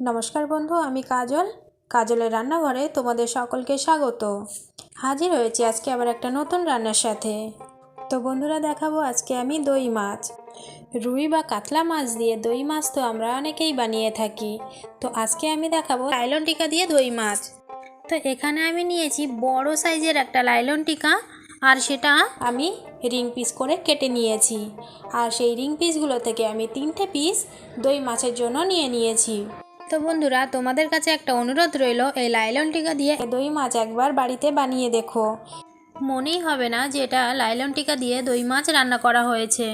নমস্কার বন্ধু, আমি কাজল। কাজলের রান্নাঘরে তোমাদের সকলকে স্বাগত। হাজির হয়েছি আজকে আবার একটা নতুন রান্নার সাথে। তো বন্ধুরা, দেখাবো আজকে আমি দই মাছ। রুই বা কাতলা মাছ দিয়ে দই মাছ তো আমরা অনেকেই বানিয়ে থাকি। তো আজকে আমি দেখাবো লাইলন টিকা দিয়ে দই মাছ। তো এখানে আমি নিয়েছি বড় সাইজের একটা লাইলন টিকা আর সেটা আমি রিং পিস করে কেটে নিয়েছি। আর সেই রিং পিসগুলো থেকে আমি তিনটে পিস দই মাছের জন্য নিয়ে নিয়েছি। তো বন্ধুরা, তোমাদের কাছে একটা অনুরোধ রইল, এই লাইলন টিকা দিয়ে দই মাছ একবার বাড়িতে বানিয়ে দেখো। মনেই হবে না যে এটা লাইলন টিকা দিয়ে দই মাছ রান্না করা হয়েছে।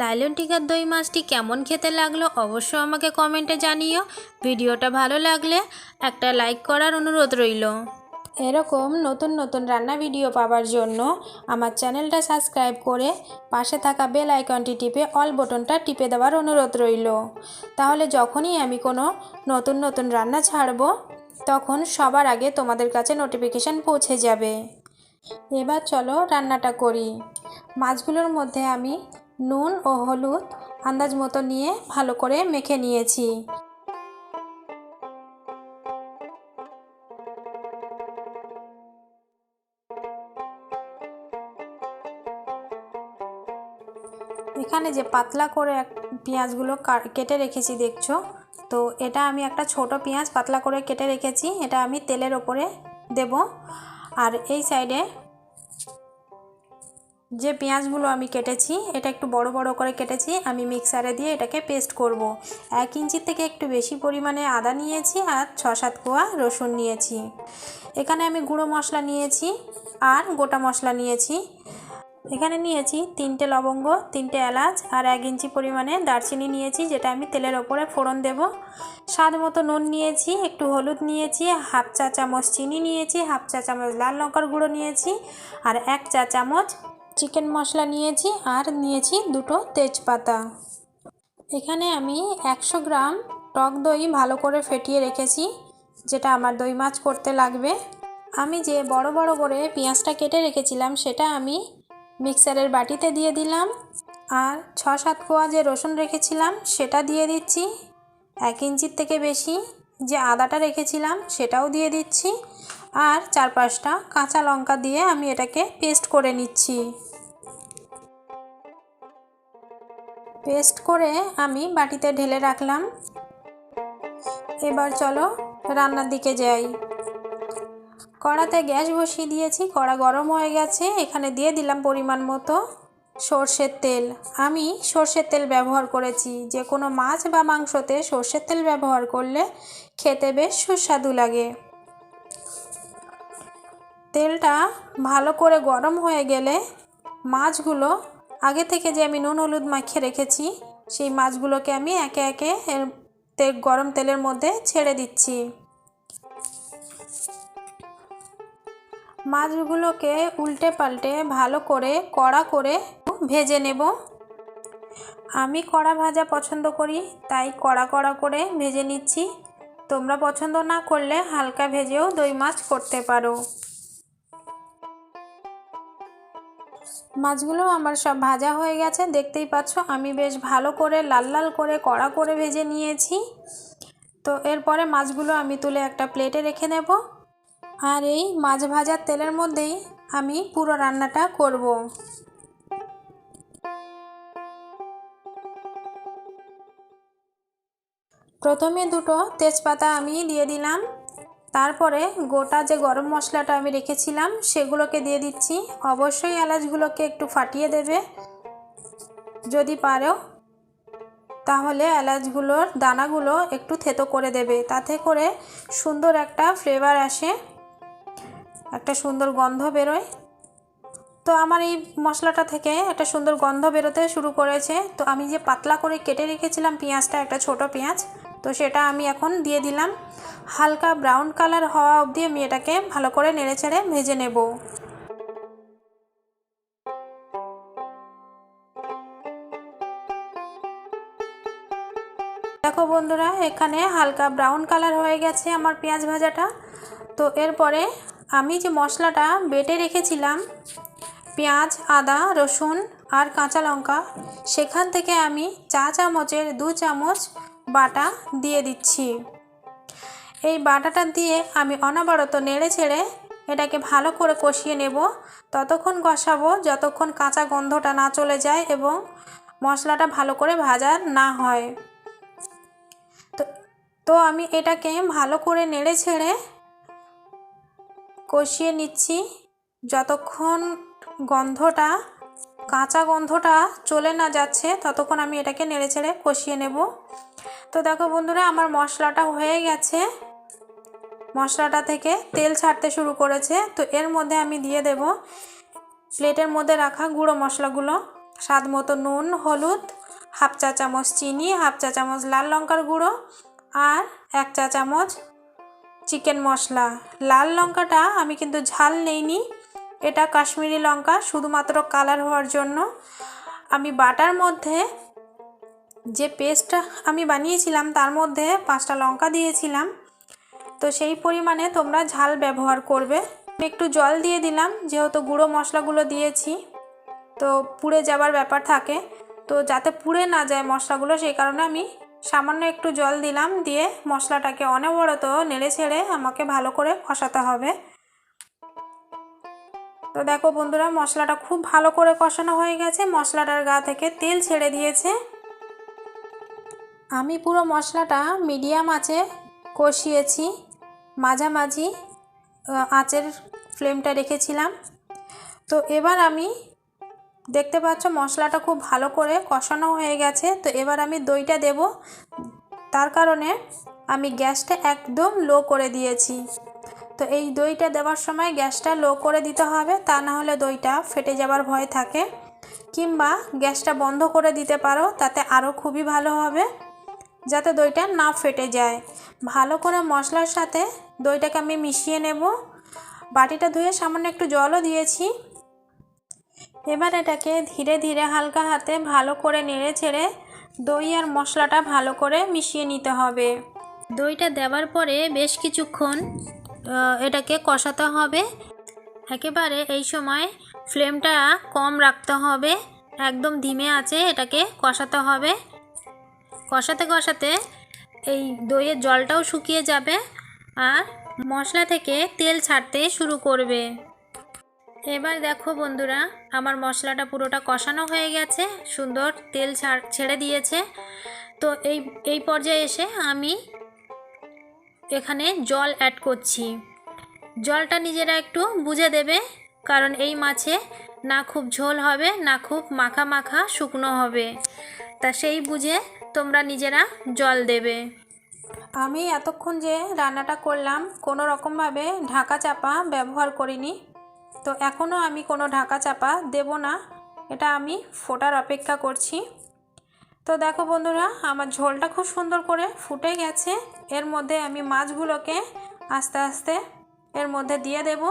লাইলন টিকার দই মাছটি কেমন খেতে লাগল অবশ্য আমাকে কমেন্টে জানিও। ভিডিওটা ভালো লাগলে একটা লাইক করার অনুরোধ রইল। এরকম নতুন নতুন রান্না ভিডিও পাওয়ার জন্য আমার চ্যানেলটা সাবস্ক্রাইব করে পাশে থাকা বেল আইকনটি টিপে অল বটনটা টিপে দেওয়ার অনুরোধ রইল। তাহলে যখনই আমি কোনো নতুন নতুন রান্না ছাড়ব, তখন সবার আগে তোমাদের কাছে নোটিফিকেশান পৌঁছে যাবে। এবার চলো রান্নাটা করি। মাছগুলোর মধ্যে আমি নুন ও হলুদ আন্দাজ মতো নিয়ে ভালো করে মেখে নিয়েছি। এখানে যে পাতলা করে পেঁয়াজগুলো কেটে রেখেছি দেখছ? তো এটা আমি একটা ছোট পেঁয়াজ পাতলা করে কেটে রেখেছি, এটা আমি তেলের ওপরে দেব। আর এই সাইডে যে পেঁয়াজগুলো আমি কেটেছি, এটা একটু বড় বড় করে কেটেছি, আমি মিক্সারে দিয়ে এটাকে পেস্ট করব। এক ইঞ্চির থেকে একটু বেশি পরিমাণে আদা নিয়েছি আর ছ সাত কোয়া রসুন নিয়েছি। এখানে আমি গুঁড়ো মশলা নিয়েছি আর গোটা মশলা নিয়েছি। এখানে নিয়েছি তিনটে লবঙ্গ, তিনটে এলাচ আর এক ইঞ্চি পরিমাণে দারচিনি নিয়েছি, যেটা আমি তেলের ওপরে ফোড়ন দেব। স্বাদ মতো নুন নিয়েছি, একটু হলুদ নিয়েছি, হাফ চা চামচ চিনি নিয়েছি, হাফ চা চামচ লাল লঙ্কার গুঁড়ো নিয়েছি আর এক চা চামচ চিকেন মশলা নিয়েছি আর নিয়েছি দুটো তেজপাতা। এখানে আমি একশো গ্রাম টক দই ভালো করে ফেটিয়ে রেখেছি, যেটা আমার দই মাছ করতে লাগবে। আমি যে বড় বড় করে পেঁয়াজটা কেটে রেখেছিলাম, সেটা আমি মিক্সারের বাটিতে দিয়ে দিলাম। আর ছ সাত কোয়া যে রসুন রেখেছিলাম, সেটা দিয়ে দিচ্ছি। এক ইঞ্চির থেকে বেশি যে আদাটা রেখেছিলাম, সেটাও দিয়ে দিচ্ছি। আর চার পাঁচটা কাঁচা লঙ্কা দিয়ে আমি এটাকে পেস্ট করে নিচ্ছি। পেস্ট করে আমি বাটিতে ঢেলে রাখলাম। এবার চলো রান্নার দিকে যাই। কড়াতে গ্যাস বসিয়ে দিয়েছি, কড়া গরম হয়ে গেছে, এখানে দিয়ে দিলাম পরিমাণ মতো সর্ষের তেল। আমি সর্ষের তেল ব্যবহার করেছি। যে কোনো মাছ বা মাংসতে সর্ষের তেল ব্যবহার করলে খেতে বেশ সুস্বাদু লাগে। তেলটা ভালো করে গরম হয়ে গেলে মাছগুলো, আগে থেকে যে আমি নুন হলুদ মাখিয়ে রেখেছি, সেই মাছগুলোকে আমি একে একে গরম তেলের মধ্যে ছেড়ে দিচ্ছি। মাছগুলোকে উল্টে পাল্টে ভালো করে কড়া করে ভেজে নেব। আমি কড়া ভাজা পছন্দ করি, তাই কড়া কড়া করে ভেজে নিচ্ছি। তোমরা পছন্দ না করলে হালকা ভেজেও দই মাছ করতে পারো। মাছগুলো আমার সব ভাজা হয়ে গেছে, দেখতেই পাচ্ছ আমি বেশ ভালো করে লাল লাল করে কড়া করে ভেজে নিয়েছি। তো এরপরে মাছগুলো আমি তুলে একটা প্লেটে রেখে দেব আর এই মাছ ভাজার তেলের মধ্যেই আমি পুরো রান্নাটা করব। প্রথমে দুটো তেজপাতা আমি দিয়ে দিলাম। তারপরে গোটা যে গরম মশলাটা আমি রেখেছিলাম, সেগুলোকে দিয়ে দিচ্ছি। অবশ্যই এলাচগুলোকে একটু ফাটিয়ে দেবে। যদি পারো, তাহলে এলাচগুলোর দানাগুলো একটু থেতো করে দেবে। তাতে করে সুন্দর একটা ফ্লেভার আসে। একটা সুন্দর গন্ধ বেরোয়। তো আমার এই মশলাটা থেকে একটা সুন্দর গন্ধ বেরোতে শুরু করেছে। তো আমি যে পাতলা করে কেটে রেখেছিলাম পেঁয়াজটা, একটা ছোট পেঁয়াজ, তো সেটা আমি এখন দিয়ে দিলাম। হালকা ব্রাউন কালার হওয়া অবধি আমি এটাকে ভালো করে নেড়ে ছেড়ে ভেজে নেব। দেখো বন্ধুরা, এখানে হালকা ব্রাউন কালার হয়ে গেছে আমার পেঁয়াজ ভাজাটা। তো এরপরে আমি যে মশলাটা বেটে রেখেছিলাম, পেঁয়াজ, আদা, রসুন আর কাঁচা লঙ্কা, সেখান থেকে আমি চা চামচের দু চামচ বাটা দিয়ে দিচ্ছি। এই বাটাটা দিয়ে আমি অনবরত নেড়ে ছেড়ে এটাকে ভালো করে কষিয়ে নেব। ততক্ষণ কষাবো যতক্ষণ কাঁচা গন্ধটা না চলে যায় এবং মশলাটা ভালো করে ভাজা না হয়। তো তো আমি এটাকে ভালো করে নেড়ে ছেড়ে কষিয়ে নিচ্ছি। যতক্ষণ গন্ধটা, কাঁচা গন্ধটা চলে না যাচ্ছে, ততক্ষণ আমি এটাকে নেড়ে ছেড়ে কষিয়ে নেব। তো দেখো বন্ধুরা, আমার মশলাটা হয়ে গেছে। মশলাটা থেকে তেল ছাড়তে শুরু করেছে। তো এর মধ্যে আমি দিয়ে দেব প্লেটের মধ্যে রাখা গুঁড়ো মশলাগুলো। স্বাদ মতো নুন, হলুদ, হাফ চা চামচ চিনি, হাফ চা চামচ লাল লঙ্কার গুঁড়ো আর এক চা চামচ চিকেন মশলা। লাল লঙ্কাটা আমি কিন্তু ঝাল নেইনি। এটা কাশ্মীরি লঙ্কা, শুধুমাত্র কালার হওয়ার জন্য। আমি বাটার মধ্যে যে পেস্টটা আমি বানিয়েছিলাম, তার মধ্যে পাঁচটা লঙ্কা দিয়েছিলাম। তো সেই পরিমাণে তোমরা ঝাল ব্যবহার করবে। একটু জল দিয়ে দিলাম, যেহেতু গুঁড়ো মশলাগুলো দিয়েছি। তো পুড়ে যাবার ব্যাপার থাকে। তো যাতে পুড়ে না যায় মশলাগুলো, সেই কারণে আমি সামান্য একটু জল দিলাম দিয়ে মশলাটাকে অনবরত নেড়ে ছেড়ে আমাকে ভালো করে কষাতে হবে। তো দেখো বন্ধুরা, মশলাটা খুব ভালো করে কষানো হয়ে গেছে। মশলাটার গা থেকে তেল ছেড়ে দিয়েছে। আমি পুরো মশলাটা মিডিয়াম আঁচে কষিয়েছি। মাঝামাঝি আঁচের ফ্লেমটা রেখেছিলাম। তো এবার আমি দেখতে পাচ্ছ মশলাটা খুব ভালো করে কষানো হয়ে গেছে। তো এবার আমি দইটা দেব। তার কারণে আমি গ্যাসটা একদম লো করে দিয়েছি। তো এই দইটা দেওয়ার সময় গ্যাসটা লো করে দিতে হবে, তা না হলে দইটা ফেটে যাবার ভয় থাকে। কিংবা গ্যাসটা বন্ধ করে দিতে পারো, তাতে আরও খুবই ভালো হবে, যাতে দইটা না ফেটে যায়। ভালো করে মশলার সাথে দইটাকে আমি মিশিয়ে নেব। বাটিটা ধুয়ে সামান্য একটু জলও দিয়েছি। এবার এটাকে ধীরে ধীরে হালকা হাতে ভালো করে নেড়ে ছেড়ে দই আর মশলাটা ভালো করে মিশিয়ে নিতে হবে। দইটা দেওয়ার পরে বেশ কিছুক্ষণ এটাকে কষাতে হবে। একেবারে এই সময় ফ্লেমটা কম রাখতে হবে। একদম ধিমে আছে, এটাকে কষাতে হবে। কষাতে কষাতে এই দইয়ের জলটাও শুকিয়ে যাবে আর মশলা থেকে তেল ছাড়তে শুরু করবে। এবার দেখো বন্ধুরা, আমার মশলাটা পুরোটা কষানো হয়ে গেছে, সুন্দর তেল ছাড় দিয়েছে। তো এই এই পর্যায়ে এসে আমি এখানে জল অ্যাড করছি। জলটা নিজেরা একটু বুঝে দেবে, কারণ এই মাছে না খুব ঝোল হবে, না খুব মাখা মাখা শুকনো হবে। তা সেই বুঝে তোমরা নিজেরা জল দেবে। আমি এতক্ষণ যে রান্নাটা করলাম, কোনো রকমভাবে ঢাকা চাপা ব্যবহার করিনি। তো এখনও আমি কোনো ঢাকা চাপা দেব না। এটা আমি ফোটার অপেক্ষা করছি। তো দেখো বন্ধুরা, আমার ঝোলটা খুব সুন্দর করে ফুটে গেছে। এর মধ্যে আমি মাছগুলোকে আস্তে আস্তে এর মধ্যে দিয়ে দেব।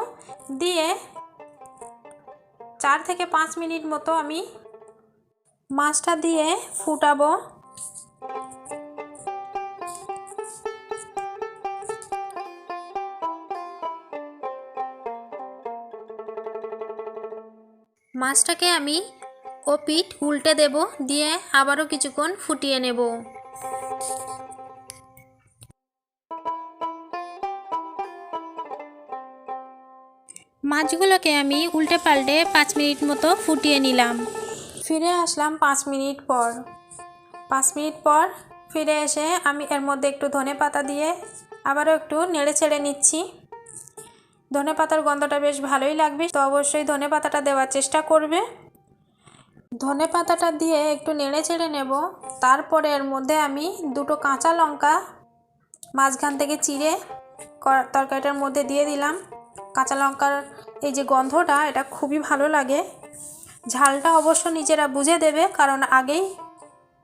দিয়ে চার থেকে পাঁচ মিনিট মতো আমি মাছটা দিয়ে ফুটাবো। মাছটাকে আমি ও পিঠ উল্টে দেব, দিয়ে আবারও কিছুক্ষণ ফুটিয়ে নেব। মাছগুলোকে আমি উল্টে পাল্টে পাঁচ মিনিট মতো ফুটিয়ে নিলাম। ফিরে আসলাম পাঁচ মিনিট পর। পাঁচ মিনিট পর ফিরে এসে আমি এর মধ্যে একটু ধনে পাতা দিয়ে আবারও একটু নেড়ে ছেড়ে নিচ্ছি। ধনে পাতার গন্ধটা বেশ ভালোই লাগবে, তো অবশ্যই ধনে পাতাটা দেওয়ার চেষ্টা করবে। ধনে পাতাটা দিয়ে একটু নেড়ে চেড়ে নেব, তারপরে এর মধ্যে আমি দুটো কাঁচা লঙ্কা মাঝখান থেকে চিড়ে তরকারিটার মধ্যে দিয়ে দিলাম। কাঁচা লঙ্কার এই যে গন্ধটা, এটা খুবই ভালো লাগে। ঝালটা অবশ্য নিজেরা বুঝে দেবে, কারণ আগেই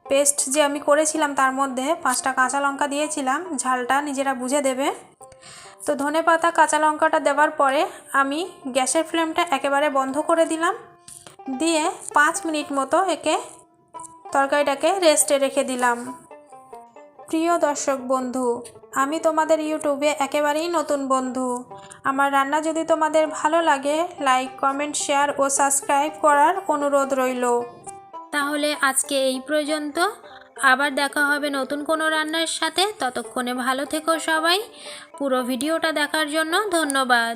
পেস্ট যে আমি করেছিলাম তার মধ্যে পাঁচটা কাঁচা লঙ্কা দিয়েছিলাম, ঝালটা নিজেরা বুঝে দেবে। তো ধনে পাতা, কাঁচা লঙ্কাটা দেওয়ার পরে আমি গ্যাসের ফ্লেমটা একেবারে বন্ধ করে দিলাম। দিয়ে পাঁচ মিনিট মতো একে তরকারিটাকে রেস্টে রেখে দিলাম। প্রিয় দর্শক বন্ধু, আমি তোমাদের ইউটিউবে একেবারেই নতুন বন্ধু। আমার রান্না যদি তোমাদের ভালো লাগে লাইক কমেন্ট শেয়ার ও সাবস্ক্রাইব করার অনুরোধ রইল। তাহলে আজকে এই পর্যন্ত। আবার দেখা হবে নতুন কোনো রান্নার সাথে। ততক্ষণে ভালো থেকো সবাই। পুরো ভিডিওটা দেখার জন্য ধন্যবাদ।